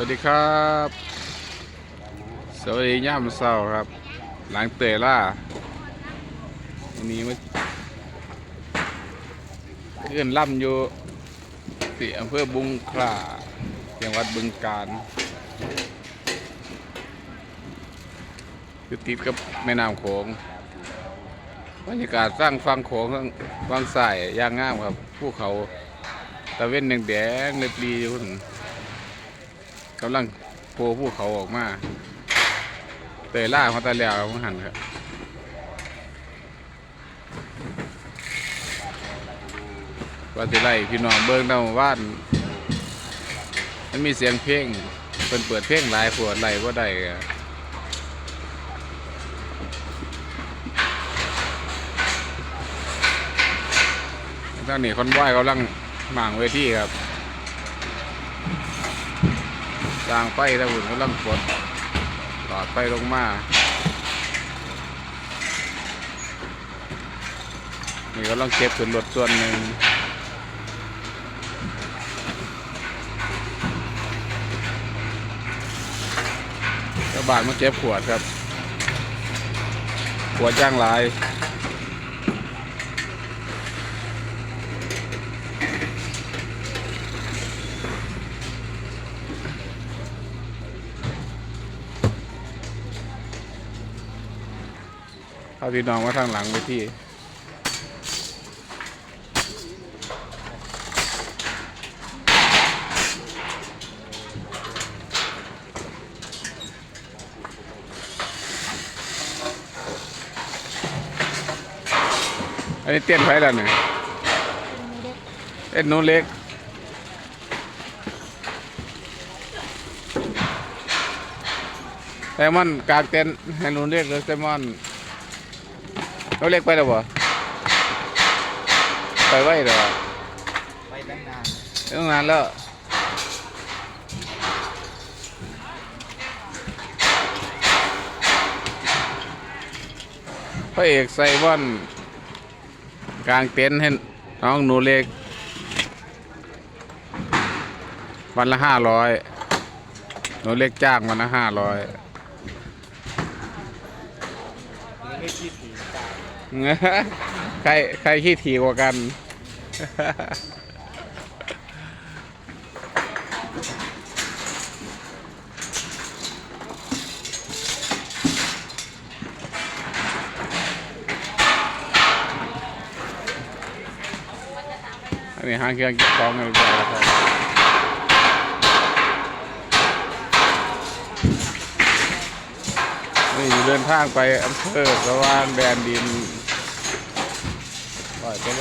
วัสดีครับ สวัสดีย่ามเศร้าครับ หลังเตยล่าวันนี้มาเอื้อนล่ำอยู่ที่อำเภอบุงคลาจังหวัดบึงกาฬอยู่ติดกับแม่น้ำโขงบรรยากาศสร้างฟังโขงฟังสายย่างงามครับ ภูเขาตะเว้นแดงๆเลยปลีอยู่ กำลังโผล่ภูเขาออกมา เตยล่าเขาตะแล้วของหันครับว่าสิไล่พี่น้องเบิ้งดาวว่านมันมีเสียงเพลงเปิดเปิดเพลงหลายขวดไล่ว่าได้ก็ทางนี้คนไหว้กำลังหมางเวทีครับ จางไฟถ้าหุ่นกำลังกดหลอดไฟลงมานี่กำลังเก็บขึ้นรถส่วนหนึ่งกระบาดมาเก็บขวดครับ ขวดย่างลาย พาพี่น้องมาทางหลังไปที่อันนี้เต้นไฟแล้วเนี่ยเต้นนูเล็กแซลมอนกางเต็นท์ให้นูเล็กเลยแซลมอน เราเล็กไปแล้วบ่ไปไว้เด้อไปตั้งนานตั้งนานแล้วพระเอกไซบอนกลางเต็นท์ให้น้องหนูเล็ก วันละห้าร้อยหนูเล็กจ้างวันละห้าร้อยไม่คิดถึงตาย ใครใครขี้ถี่กว่ากัน อันนี้ห้างเครื่องเก็บของเงินไปแล้วครับ เดินทางไปอำเภอสว่างแดนดินปล่อยโตโล